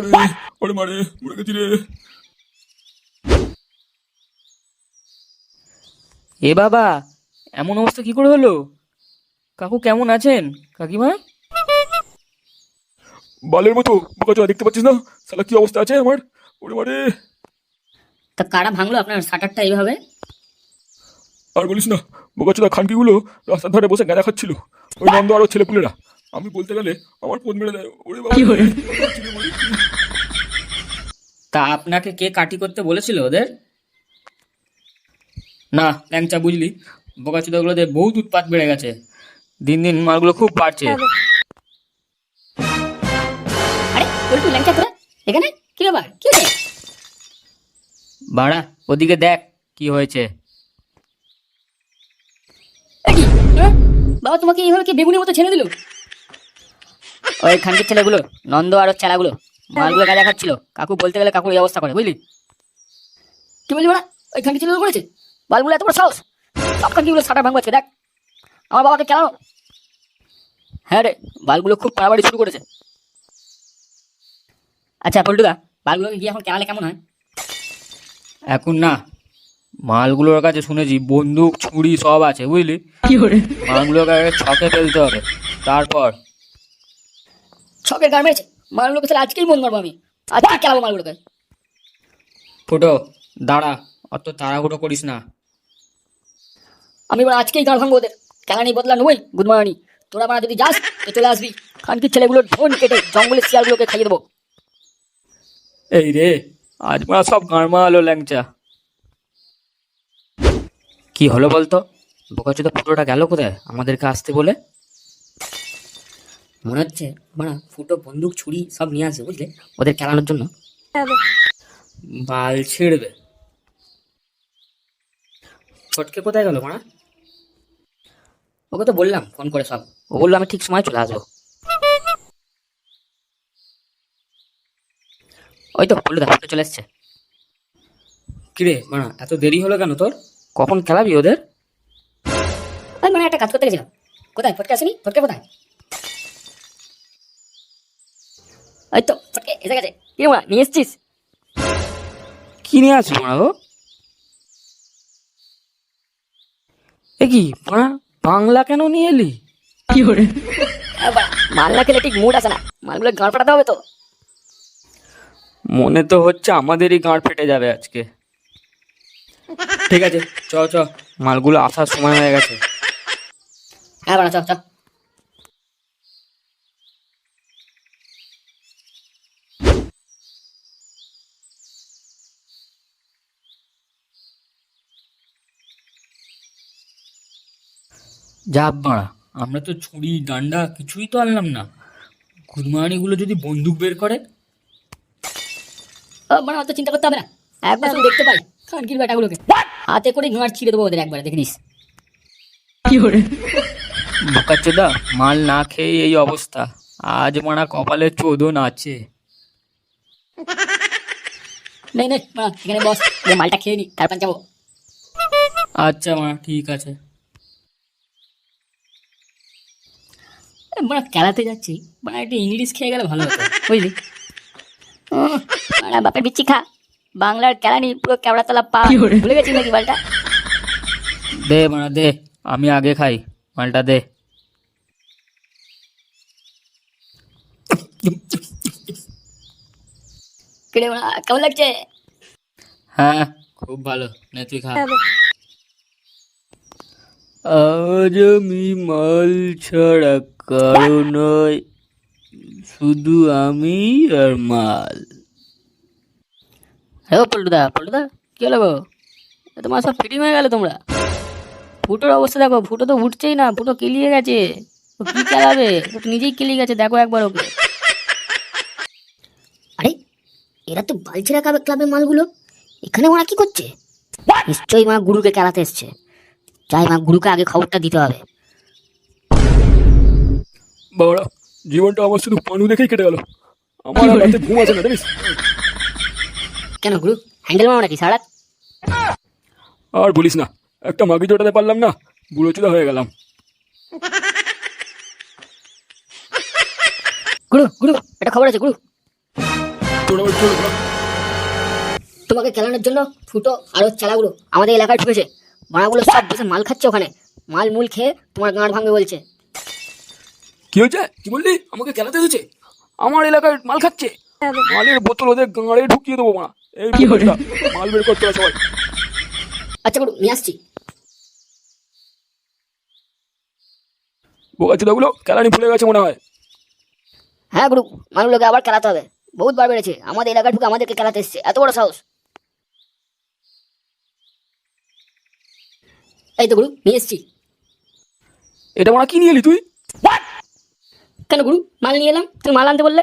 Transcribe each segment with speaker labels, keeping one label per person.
Speaker 1: ওরে ওরে মারে মরে গেছি রে।
Speaker 2: এ বাবা এমন অবস্থা কি করে হলো? কাকু কেমন আছেন? কাকিমা?
Speaker 1: বালের মতো দেখতে পাচ্ছিস না? সালা কি অবস্থা আছে আমার? ওরে মারে।
Speaker 3: তা কারা ভাঙলো আপনার শাটারটা এইভাবে?
Speaker 1: আর বলিস না বোকাচোদা খানকিগুলো রাস্তার ধারে বসে গাঁজা খাচ্ছিল। ওই নন্দ আরও ছেলেপুলেরা। আমি বলতে গেলে আমার পোদ মেরে দেয়। ওরে বাবা।
Speaker 2: তা আপনাকে কে কাটি করতে বলেছিল ওদের? না ল্যাংচা বুঝলি। বোকাচুদাগুলোদের বহুত উৎপাত বেড়ে গেছে। দিন দিন মালগুলো খুব বাড়ছে।
Speaker 3: আরে পল্টু ল্যাংচা তোরা এখানে? কি ব্যাপার? কি হয়েছে
Speaker 2: বাড়া ওদিকে দেখ কি হয়েছে।
Speaker 3: হ্যাঁ? বাবা তোমাকে এইভাবে কি বেগুনের মতো ছেড়ে দিল?
Speaker 2: ওই খানকির ছেলেগুলো নন্দ আর ওর চেলাগুলো মালগুলো গাঁজা খাচ্ছিল কাকু বলতে গেলে কাকুর এই অবস্থা করে বুঝলি?
Speaker 3: কি বললি ওরা ওই খানকি ছেলে করেছে? বালগুলো এত বড় সাহস? সব খানকিগুলো শাটার ভাঙবো দেখ। আমার বাবাকে কেন
Speaker 2: হ্যাঁ রে বালগুলো খুব পাড়াবাড়ি শুরু করেছে।
Speaker 3: আচ্ছা পল্টুদা বালগুলোকে গিয়ে এখন কেনালে কেমন হয়?
Speaker 2: এখন না মালগুলোর কাছে শুনেছি বন্দুক ছুরি সব আছে বুঝলি? মালগুলোকে আগে ছকে ফেলতে হবে তারপর।
Speaker 3: ছকের গান মেরেছে? মালগুলোকে তাহলে আজকেই মন মারবো আমি। আজকে কেলাবো মালগুলোকে
Speaker 2: ফুটো দাঁড়া অত তাড়াহুড়ো করিস না।
Speaker 3: আমি এবার আজকেই গান ভাঙবো ওদের। কেলানি বদলা নবই গুড মর্নিং তোরা মারা যদি যাস তো চলে আসবি। খানকির ছেলেগুলোর ধন কেটে জঙ্গলের শিয়ালগুলোকে খাইয়ে দেবো।
Speaker 2: এই রে আজ মারা সব গাড়মা আলো ল্যাংচা। কি হলো বলতো? বোকাচোদা ফুটোটা গেল কোথায়? আমাদেরকে আসতে বলে?
Speaker 3: মনে হচ্ছে মারা ফুটো বন্দুক ছুরি সব নিয়ে আসবে বুঝলে? ওদের খেলানোর জন্য।
Speaker 2: বাল ছিঁড়বে। ফটকে কোথায় গেল মারা
Speaker 3: ওকে তো বললাম ফোন করে সব।
Speaker 2: ও বলল আমি ঠিক সময় চলে আসব। ওই তো বলল ফুটো চলে এসছে। কিরে মারা এত দেরি হলো কেন তোর? কখন খেলাবি ওদের?
Speaker 3: ওই মানে একটা কাজ করতে গেছিলাম। কোথায়? ফটকে আসেনি? ফটকে কোথায়? ওই তো ফটকে এসে গেছে। কি মা নিয়ে এসছিস?
Speaker 2: কি নিয়ে আসবি মারা গো? এ কি মারা বাংলা কেন নিয়ে এলি?
Speaker 3: আহ, বাড়া, মাল না খেলে ঠিক মুড আসে না। মালগুলো গাঁড় ফাটাতে হবে তো।
Speaker 2: মনে তো হচ্ছে আমাদেরই গাঁট ফেটে যাবে আজকে। ঠিক আছে চ চ মালগুলো আসার সময় হয়ে গেছে।
Speaker 3: হ্যাঁ বাড়া চ চ
Speaker 2: যা বাড়া আমরা তো ছুরি ডান্ডা কিছুই তো আনলাম না। গুদমানিগুলো যদি বন্দুক বের করে?
Speaker 3: মানে অত চিন্তা করতে হবে না। একবার শুধু দেখতে পাই খানকির বেটাগুলোকে হাতে করে গাঁড় ছিঁড়ে দেবো ওদের একবার দেখে নিস কি করে?
Speaker 2: বোকাচ্চোদা মাল না খেয়ে এই অবস্থা। আজ মারা কপালে চোদন আছে।
Speaker 3: নেই নেই মা এখানে বস। মালটা খেয়ে নি তারপর যাব।
Speaker 2: আচ্ছা মারা ঠিক আছে।
Speaker 3: মানে খেলাতে যাচ্ছি। মানে একটু ইংলিশ খেয়ে গেলে ভালো হতো বুঝলি? মানে বাপের বিচ্ছি খা। বাংলার কেলানি পুরো কেওড়া তলা পা ভুলে গেছি নাকি বালটা?
Speaker 2: দে মারা দে আমি আগে খাই মালটা দে।
Speaker 3: কেড়ে বাড়া, কেমন লাগছে?
Speaker 2: হ্যাঁ খুব ভালো। নে তুই খা। আজ আমি মাল ছাড়া কারও নয় শুধু আমি আর মাল।
Speaker 3: হ্যাঁ পল্টুদা পল্টুদা কি হলো গো? তোমার সব ফিটিং হয়ে গেল তোমরা? ফুটোর অবস্থা দেখো ফুটো তো উঠছেই না ফুটো কেলিয়ে গেছে। ও কি চালাবে? ও তো নিজেই কেলিয়ে গেছে দেখো একবার ওকে। আরে এরা তো বালছেরা ক্লাবের মালগুলো। এখানে ওরা কি করছে? নিশ্চয়ই মা গুরুকে খেলাতে এসছে। যাই মা গুরুকে আগে খবরটা দিতে হবে।
Speaker 1: বাবারা জীবনটা আমার শুধু পানু দেখেই কেটে গেল। আমার আর রাতে ঘুম আছে না জানিস?
Speaker 3: কেন গুরু? হ্যান্ডেল মারো নাকি সারা
Speaker 1: আর বলিস না একটা মাগি জোটাতে পারলাম না বুড়ো চুদা হয়ে গেলাম।
Speaker 3: গুরু গুরু এটা খবর আছে গুরু? তোমাকে খেলানোর জন্য ফুটো আর ওর চালাগুলো আমাদের এলাকায় ঢুকেছে। মারাগুলো সব বসে মাল খাচ্ছে ওখানে। মাল মূল খেয়ে তোমার গাঁড় ভাঙবে বলছে।
Speaker 1: কি হয়েছে? কি বললি? আমাকে খেলাতে দিচ্ছে আমার এলাকায় মাল খাচ্ছে। মালের বোতল ওদের গাঁড়ে ঢুকিয়ে দেবো মা। এই বোতলটা, মাল বের করতে হবে সবাই।
Speaker 3: আচ্ছা গুরু নিয়ে আসছি।
Speaker 1: বোকাচুদাগুলো খেলানি ভুলে গেছে মনে হয়।
Speaker 3: হ্যাঁ গুরু মালগুলোকে আবার খেলাতে হবে। বহুত বার বেড়েছে। আমাদের এলাকায় ঢুকে আমাদেরকে খেলাতে এসছে। এত বড় সাহস। এই তো গুরু নিয়ে এসছি।
Speaker 1: এটা মানে কি নিয়ে এলি তুই?
Speaker 3: কেন গুরু? মাল নিয়ে এলাম। তুমি মাল আনতে বললে।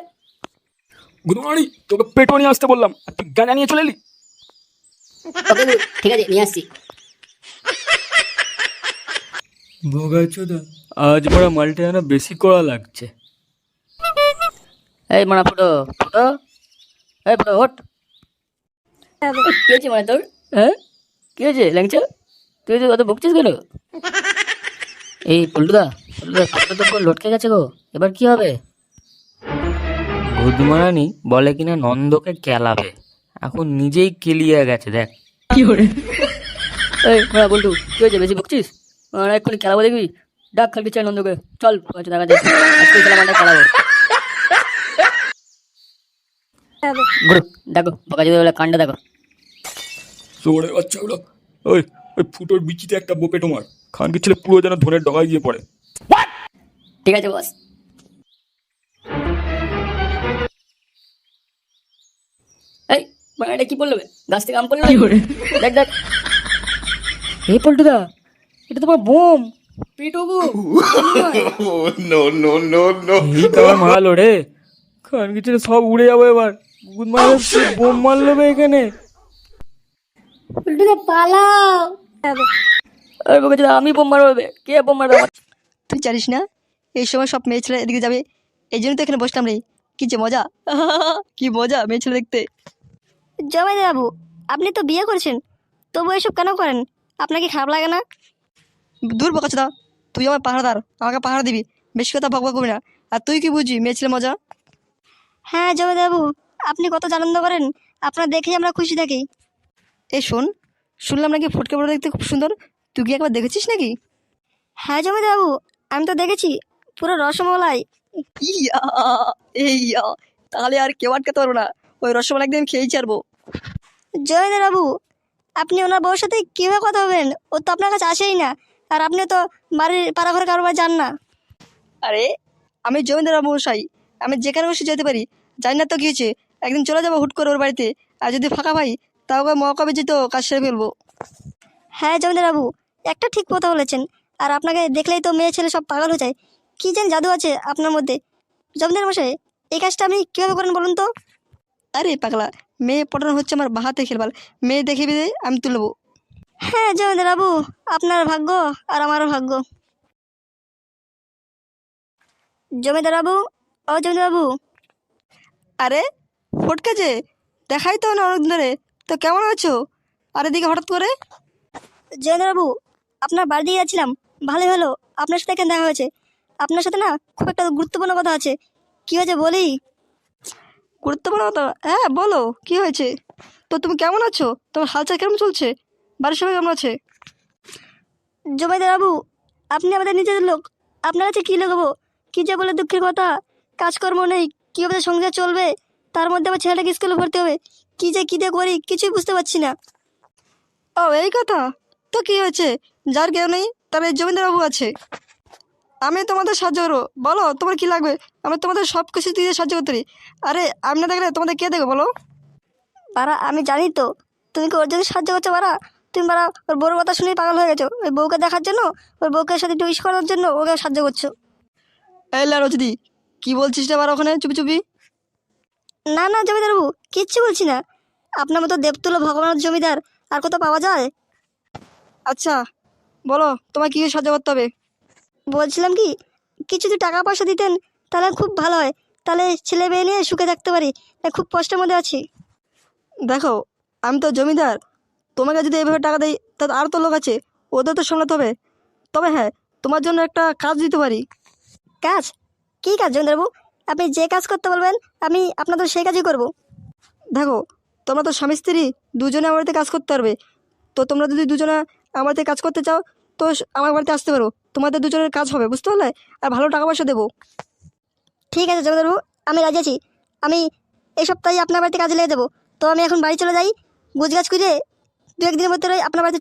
Speaker 1: গুরু গুদমানি তোকে পেটো নিয়ে আসতে বললাম। আর তুই গাঁজা নিয়ে চলে এলি?
Speaker 3: ওকে গুরু ঠিক আছে নিয়ে আসছি।
Speaker 2: বোগাচোদা আজ বড় মালটা যেন বেশি করা লাগছে।
Speaker 3: এই মানা ফুটো ফুটো। এই ফুটো ওঠ। কি হয়েছে মানে তোর? হ্যাঁ? কি হয়েছে ল্যাংচা? তুই তো কত বকছিস কেন? এই পল্টুদা পল্টুদা ফুটো তো লটকে গেছে গো। এবার কি হবে?
Speaker 2: ভুদমারানি বলে কিনা নন্দকে কেলাবে। এখন নিজেই কেলিয়ে গেছে দেখ।
Speaker 3: কি করে এই মানা বল্টু কি হয়েছে? বেশি বকছিস? আর এক্ষুনি খেলাবো দেখবি? ডাক খেলতে চাই নন্দকে। চল আচ্ছা দেখা খেলা মাঠে খেলাবো গুরু। দেখো বকা যদি বলে কাণ্ড দেখো।
Speaker 1: সোরে বাচ্চাগুলো। ওই ওই ফুটোর বিচিতে একটা বোপে তোমার। খানকি ছেলে পুরো যেন ধনের ডগায় গিয়ে পড়ে।
Speaker 3: ঠিক আছে বস। এই মানে এটা কি বে? গাছ থেকে আম পড়ল দেখ দেখ। এই পল্টুদা এটা তোমার বোম। পেটো গো
Speaker 2: এই তো আবার মারালো রে। খান কিছু সব উড়ে যাব এবার। গুদ মারা বোম মারলো এখানে।
Speaker 3: পল্টুদা পালাও। আরে বকে আমি বোম মারবো। কে বোম মারবে?
Speaker 4: তুই জানিস না এই সময় সব মেয়ে ছেলে এদিকে যাবে। এই জন্য তো এখানে বসলাম রে। কি যে মজা। কি মজা মেয়ে ছেলে দেখতে।
Speaker 5: জমাইদা বাবু আপনি তো বিয়ে করেছেন। তবু এসব কেন করেন? আপনার কি খারাপ লাগে না?
Speaker 4: দূর বকাচোদা তুই আমার পাহাড়াদার আমাকে পাহাড় দিবি। বেশি কথা বকবক করবি না। আর তুই কি বুঝবি মেয়ে ছেলে মজা?
Speaker 5: হ্যাঁ জমাইদা বাবু আপনি কত আনন্দ করেন। আপনার দেখেই আমরা খুশি থাকি।
Speaker 4: এই শোন শুনলাম নাকি ফুটকে বড় দেখতে খুব সুন্দর। তুই কি একবার দেখেছিস নাকি?
Speaker 5: হ্যাঁ জমাইদা বাবু আমি তো দেখেছি। পুরো রসমলাই।
Speaker 4: ইয়া এই তাহলে আর কেউ আটকাতে পারব না। ওই রসমালাই একদিন খেয়েই ছাড়বো।
Speaker 5: জমিদার বাবু আপনি ওনার বউর সাথে কীভাবে কথা হবেন ও তো আপনার কাছে আসেই না। আর আপনি তো বাড়ির পাড়া ঘরে কারোবার যান না।
Speaker 4: আরে আমি জমিদার মশাই আমি যেখানে বসে যেতে পারি জানি না তো কি হয়েছে। একদিন চলে যাব হুট করে ওর বাড়িতে। আর যদি ফাঁকা পাই তাও ওকে মৌকা বেজে তো কাজ সেরে ফেলব।
Speaker 5: হ্যাঁ জমিদার বাবু একটা ঠিক কথা বলেছেন। আর আপনাকে দেখলেই তো মেয়ে ছেলে সব পাগল হয়ে যায়। কী যেন জাদু আছে আপনার মধ্যে। জমিদার মশাই এই কাজটা আপনি কীভাবে করেন বলুন তো?
Speaker 4: আরে পাগলা মেয়ে পটানো হচ্ছে আমার বাহাতে খেলবাল। মেয়ে দেখে বিদে আমি তুলবো।
Speaker 5: হ্যাঁ জমিদার বাবু আপনার ভাগ্য আর আমারও ভাগ্য। জমিদার বাবু ও জমিদার বাবু।
Speaker 4: আরে ফটকে যে দেখাই তো না অনেকদিন ধরে। তো কেমন আছো? আর এদিকে হঠাৎ করে?
Speaker 5: জমিদার বাবু আপনার বাড়ি দিয়ে যাচ্ছিলাম ভালোই হলো আপনার সাথে এখানে দেখা হয়েছে? আপনার সাথে না খুব একটা গুরুত্বপূর্ণ কথা আছে। কি হয়েছে বলি?
Speaker 4: গুরুত্বপূর্ণ কথা হ্যাঁ বলো কি হয়েছে? তো তুমি কেমন আছো? তোমার হালচাল কেমন চলছে? বাড়ির সবাই কেমন আছে?
Speaker 5: জমিদার বাবু আপনি আমাদের নিজের লোক। আপনার কাছে কী লাগাবো কী যে বলে দুঃখের কথা? কাজকর্ম নেই কীভাবে সংসার চলবে? তার মধ্যে আমার ছেলেটাকে স্কুলে ভর্তি হবে। কী যে কী দিয়ে করি কিছুই বুঝতে পারছি না।
Speaker 4: ও এই কথা? তো কী হয়েছে? যার কেউ নেই তবে এই জমিদারবাবু আছে। আমি তোমাদের সাহায্য করব। বলো তোমার কি লাগবে? আমি তোমাদের সব কিছু দিয়ে সাহায্য করতে পারি। আরে আমি না দেখলে তোমাদের কে দেবে বলো?
Speaker 5: বারা আমি জানি তো। তুমি কি ওর জন্য সাহায্য করছ বারা তুমি বারা ওর বড় কথা শুনেই পাগল হয়ে গেছো। ওই বউকে দেখার জন্য ওর বউকে সাথে একটু ইস করার জন্য ওকে সাহায্য করছ।
Speaker 4: এই রজদি কি বলছিস রে আবার ওখানে চুপি চুপি?
Speaker 5: না না জমিদার বাবু কিচ্ছু বলছি না। আপনার মতো দেবতুল্য ভগবানের জমিদার আর কোথাও পাওয়া যায়?
Speaker 4: আচ্ছা বলো তোমার কী সাহায্য করতে হবে?
Speaker 5: বলছিলাম কি কিছু যদি টাকা পয়সা দিতেন তাহলে খুব ভালো হয়। তাহলে ছেলে মেয়ে নিয়ে সুখে থাকতে পারি না খুব কষ্টের মধ্যে আছি।
Speaker 4: দেখো আমি তো জমিদার। তোমাকে যদি এইভাবে টাকা দেই তাহলে আর তো লোক আছে ওদের তো সামলাতে হবে। তবে হ্যাঁ তোমার জন্য একটা কাজ দিতে পারি।
Speaker 5: কাজ? কী কাজ জমিদারবাবু? আপনি যে কাজ করতে বলবেন আমি আপনাদের সেই কাজই করব। দেখো তোমরা তো স্বামী স্ত্রী দুজনে আমার বাড়িতে কাজ করতে পারবে। তো তোমরা যদি দুজনে আমার কাজ করতে চাও তো আমার বাড়িতে আসতে পারো। তোমাদের দুজনের কাজ হবে, বুঝতে পারলে? আর ভালো টাকা পয়সা দেবো।
Speaker 6: ঠিক আছে জমিদারবাবু আমি রাজি আছি। আমি এই সপ্তাহে আপনার বাড়িতে কাজে লেগে দেবো তো আমি এখন বাড়ি চলে যাই। গুজগাছ করে দু একদিনের মধ্যে আপনার বাড়িতে